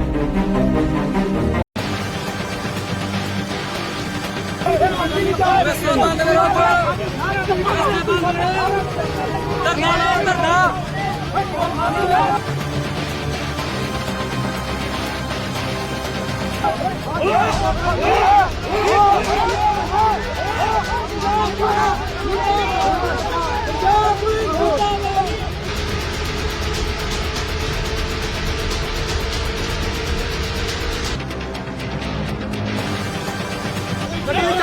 Oh!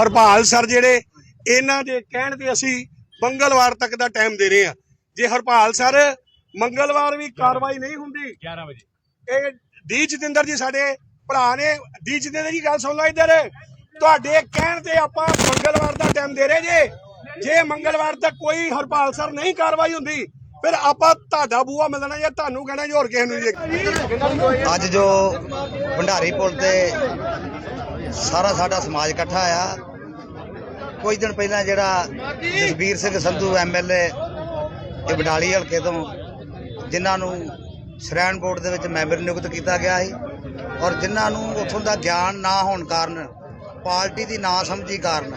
Harpal sir ਜਿਹੜੇ ਇਹਨਾਂ ਦੇ ਕਹਿਣ ਤੇ ਅਸੀਂ ਮੰਗਲਵਾਰ ਤੱਕ ਦਾ ਟਾਈਮ ਦੇ ਰਹੇ ਹਾਂ। ਜੇ ਹਰਪਾਲ ਸਰ ਮੰਗਲਵਾਰ ਵੀ ਕਾਰਵਾਈ ਨਹੀਂ ਹੁੰਦੀ 11 ਵਜੇ। ਇਹ ਡੀ ਜਤਿੰਦਰ ਜੀ ਸਾਡੇ ਭਰਾ ਨੇ ਡੀ ਜਤਿੰਦਰ ਜੀ ਗੱਲ ਸੁਣ ਲਓ ਇੱਧਰ। ਤੁਹਾਡੇ ਕਹਿਣ ਤੇ ਆਪਾਂ ਮੰਗਲਵਾਰ ਦਾ ਟਾਈਮ ਦੇ ਰਹੇ ਜੇ। ਜੇ ਮੰਗਲਵਾਰ ਤੱਕ ਕੋਈ ਹਰਪਾਲ ਸਰ ਨਹੀਂ ਕਾਰਵਾਈ ਹੁੰਦੀ ਫਿਰ ਆਪਾਂ ਤੁਹਾਡਾ ਬੂਆ ਮਿਲਣਾ ਜਾਂ ਤੁਹਾਨੂੰ ਕਹਿਣਾ ਜੀ ਹੋਰ ਕਿਸੇ ਨੂੰ ਜੀ। ਅੱਜ ਜੋ ਭੰਡਾਰੀ ਪੁਲ ਤੇ ਸਾਰਾ ਸਾਡਾ ਸਮਾਜ ਇਕੱਠਾ ਆ ਕੁਝ ਦਿਨ ਪਹਿਲਾਂ ਜਿਹੜਾ ਜਸਬੀਰ ਸਿੰਘ ਸੰਧੂ ਐਮਐਲਏ ਇਹ ਬਡਾਲੀ ਹਲਕੇ ਤੋਂ ਜਿਨ੍ਹਾਂ ਨੂੰ ਸ਼੍ਰੈਣ ਬੋਰਡ ਦੇ ਵਿੱਚ ਮੈਂਬਰ ਨਿਯੁਕਤ ਕੀਤਾ ਗਿਆ ਸੀ ਔਰ ਜਿਨ੍ਹਾਂ ਨੂੰ ਉੱਥੋਂ ਦਾ ਗਿਆਨ ਨਾ ਹੋਣ ਕਾਰਨ, ਪਾਰਟੀ ਦੀ ਨਾ ਸਮਝੀ ਕਾਰਨ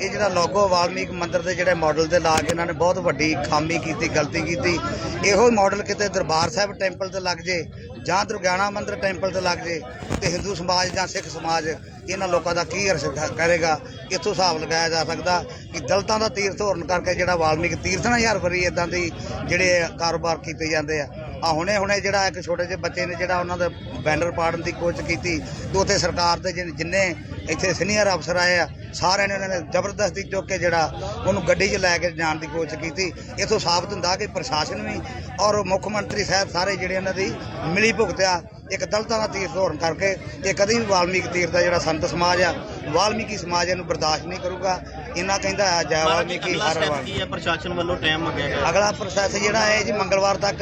ਇਹ ਜਿਹੜਾ ਲੋਗੋ ਵਾਲਮੀਕ ਮੰਦਿਰ ਦੇ ਜਿਹੜੇ ਮਾਡਲ ਤੇ ਲਾ ਕੇ ਇਹਨਾਂ ਨੇ ਬਹੁਤ ਵੱਡੀ ਖਾਮੀ ਕੀਤੀ, ਗਲਤੀ ਕੀਤੀ। ਇਹੋ ਹੀ ਮਾਡਲ ਕਿਤੇ ਦਰਬਾਰ ਸਾਹਿਬ ਟੈਂਪਲ ਤੇ ਲੱਗ ਜੇ ਜਾਂ ਦੁਰਗਿਆਣਾ ਮੰਦਿਰ ਟੈਂਪਲ ਤੇ ਲੱਗ ਜੇ ਤੇ ਹਿੰਦੂ ਸਮਾਜ ਜਾਂ ਸਿੱਖ ਸਮਾਜ ਇਹਨਾਂ ਲੋਕਾਂ ਦਾ ਕੀ ਅਰਸ ਕਰੇਗਾ ਇੱਥੋਂ ਹਿਸਾਬ ਲਗਾਇਆ ਜਾ ਸਕਦਾ ਕਿ ਦਲਤਾਂ ਦਾ ਤੀਰਥ ਹੋਰਨ ਕਰਕੇ ਜਿਹੜਾ ਵਾਲਮੀਕ ਤੀਰਥ ਨਾ ਯਾਰ ਵਰੀ ਇਦਾਂ ਦੀ ਜਿਹੜੇ ਕਾਰੋਬਾਰ ਕੀਤੇ ਜਾਂਦੇ ਆ। ਆ ਹੁਣੇ ਹੁਣੇ ਜਿਹੜਾ ਇੱਕ ਛੋਟੇ ਜਿਹੇ ਬੱਚੇ ਨੇ ਜਿਹੜਾ ਉਹਨਾਂ ਦਾ ਬੈਨਰ ਪਾੜਨ ਦੀ ਕੋਸ਼ਿਸ਼ ਕੀਤੀ ਤੇ ਉੱਥੇ ਸਰਕਾਰ ਦੇ ਜਿਨ- ਜਿੰਨੇ ਇੱਥੇ ਸੀਨੀਅਰ ਅਫਸਰ ਆਏ ਆ, ਸਾਰਿਆਂ ਨੇ ਉਹਨਾਂ ਨੇ ਜ਼ਬਰਦਸਤੀ ਚੁੱਕ ਕੇ ਜਿਹੜਾ ਉਹਨੂੰ ਗੱਡੀ 'ਚ ਲੈ ਕੇ ਜਾਣ ਦੀ ਕੋਸ਼ਿਸ਼ ਕੀਤੀ। ਇਥੋਂ ਸਾਬਤ ਹੁੰਦਾ ਕਿ ਪ੍ਰਸ਼ਾਸਨ ਵੀ ਔਰ ਮੁੱਖ ਮੰਤਰੀ ਸਾਹਿਬ ਸਾਰੇ ਜਿਹੜੇ ਇਹਨਾਂ ਦੀ ਮਿਲੀ ਭੁਗਤਿਆ, ਇੱਕ ਦਲਤਾਂ ਦਾ ਤੀਰਥ ਹੋਰਨ ਕਰਕੇ ਇਹ ਕਦੀ ਵੀ ਵਾਲਮੀਕ ਤੀਰਥ ਦਾ ਜਿਹੜਾ ਸੰਤ ਸਮਾਜ ਆ ਵਾਲਮੀਕੀ ਸਮਾਜ ਇਹਨੂੰ ਬਰਦਾਸ਼ਤ ਨਹੀਂ ਕਰੂਗਾ। ਇਹਨਾਂ ਕਹਿੰਦਾ ਆ ਜੈ ਵਾਲਮੀਕੀ ਹਰ ਵਾਲ ਕੀ ਹੈ? ਪ੍ਰਸ਼ਾਸਨ ਵੱਲੋਂ ਟਾਈਮ ਮੰਗਿਆ ਗਿਆ। ਅਗਲਾ ਪ੍ਰੋਸੈਸ ਜਿਹੜਾ ਹੈ ਜੀ ਮੰਗਲਵਾਰ ਤੱਕ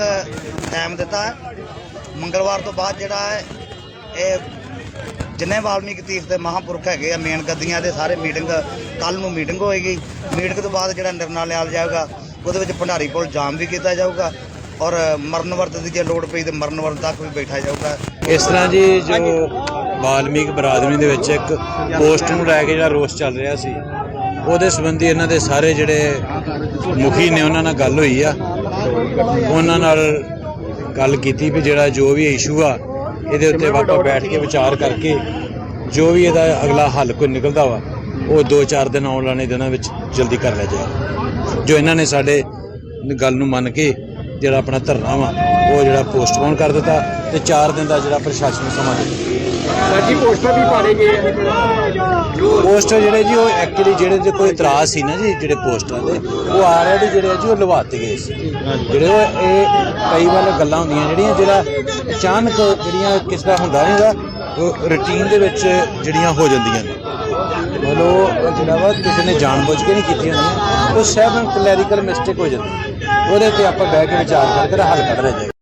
ਟਾਈਮ ਦਿੱਤਾ ਹੈ। ਮੰਗਲਵਾਰ ਤੋਂ ਬਾਅਦ ਜਿਹੜਾ ਹੈ ਇਹ ਜਿੰਨੇ ਵਾਲਮੀਕ ਤੀਰਥ ਦੇ ਮਹਾਂਪੁਰਖ ਹੈਗੇ ਆ ਮੇਨ ਗੱਦੀਆਂ ਦੇ ਸਾਰੇ ਮੀਟਿੰਗ ਕੱਲ ਨੂੰ ਮੀਟਿੰਗ ਹੋਏਗੀ। ਮੀਟਿੰਗ ਤੋਂ ਬਾਅਦ ਜਿਹੜਾ ਨਿਰਣਾ ਲਿਆ ਜਾਊਗਾ ਉਹਦੇ ਵਿੱਚ ਭੰਡਾਰੀ ਕੋਲ ਜਾਮ ਵੀ ਕੀਤਾ ਜਾਊਗਾ ਔਰ ਮਰਨ ਵਰਤ ਦੀ ਜੇ ਲੋੜ ਪਈ ਤੇ ਮਰਨ ਵਰਤ ਤੱਕ ਵੀ ਬੈਠਾ ਜਾਊਗਾ। ਇਸ ਤਰ੍ਹਾਂ ਜੀ ਜੋ ਵਾਲਮੀਕ ਬਰਾਦਰੀ ਦੇ ਵਿੱਚ ਇੱਕ ਪੋਸਟ ਨੂੰ ਲੈ ਕੇ ਜਿਹੜਾ ਰੋਸ ਚੱਲ ਰਿਹਾ ਸੀ, ਉਹਦੇ ਸੰਬੰਧੀ ਇਹਨਾਂ ਦੇ ਸਾਰੇ ਜਿਹੜੇ ਮੁਖੀ ਨੇ ਉਹਨਾਂ ਨਾਲ ਗੱਲ ਹੋਈ ਆ। ਉਹਨਾਂ ਨਾਲ ਗੱਲ ਕੀਤੀ ਵੀ ਜਿਹੜਾ ਜੋ ਵੀ ਇਸ਼ੂ ਆ, ਇਹਦੇ ਉੱਤੇ ਆਪਾਂ ਬੈਠ ਕੇ ਵਿਚਾਰ ਕਰਕੇ ਜੋ ਵੀ ਇਹਦਾ ਅਗਲਾ ਹੱਲ ਕੋਈ ਨਿਕਲਦਾ ਵਾ, ਉਹ 2-4 ਦਿਨ ਆਉਣ ਵਾਲੇ ਦਿਨਾਂ ਵਿੱਚ ਜਲਦੀ ਕਰ ਲਿਆ ਜਾਏ ਜੋ ਇਹਨਾਂ ਨੇ ਸਾਡੇ ਗੱਲ ਨੂੰ ਮੰਨ ਕੇ ਜਿਹੜਾ ਆਪਣਾ ਧਰਨਾ ਵਾ ਉਹ ਜਿਹੜਾ ਪੋਸਟਪੋਨ ਕਰ ਦਿੱਤਾ ਤੇ 4 ਦਿਨ ਦਾ ਜਿਹੜਾ ਪ੍ਰਸ਼ਾਸਨ ਨੂੰ ਸਮਾਂ ਦਿੱਤਾ। ਜੀ ਪੋਸਟਰ ਵੀ ਪਾੜੇ ਗਏ ਪੋਸਟਰ ਜਿਹੜੇ ਜੀ ਉਹ ਐਕਚੁਅਲੀ ਜਿਹੜੇ ਤੇ ਕੋਈ ਇਤਰਾਜ਼ ਸੀ ਨਾ ਜੀ ਜਿਹੜੇ ਪੋਸਟਰਾਂ ਦੇ ਉਹ ਆਲਰੇਡੀ ਜਿਹੜੇ ਜੀ ਉਹ ਲਵਾਤੇ ਗਏ ਸੀ। ਜਿਹੜੇ ਉਹ ਇਹ ਕਈ ਵਾਰ ਗੱਲਾਂ ਹੁੰਦੀਆਂ ਜਿਹੜੀਆਂ ਜਿਹੜਾ ਅਚਾਨਕ ਜਿਹੜੀਆਂ ਕਿਸ ਦਾ ਹੁੰਦਾ ਨਹੀਂਗਾ ਉਹ ਰੁਟੀਨ ਦੇ ਵਿੱਚ ਜਿਹੜੀਆਂ ਹੋ ਜਾਂਦੀਆਂ ਨੇ। ਮਤਲਬ ਜਿਹੜਾ ਵਾ ਕਿਸੇ ਨੇ ਜਾਣਬੁੱਝ ਕੇ ਨਹੀਂ ਕੀਤੀਆਂ ਹੁੰਦੀਆਂ ਉਹ ਸਹਿਬ ਕਲੈਰੀਕਲ ਮਿਸਟੇਕ ਹੋ ਜਾਂਦੀ। ਉਹਦੇ ਤੇ ਆਪਾਂ ਬਹਿ ਕੇ ਵਿਚਾਰ ਕਰਕੇ ਇਹਦਾ ਹੱਲ ਕੱਢਣਾ ਚਾਹੀਦਾ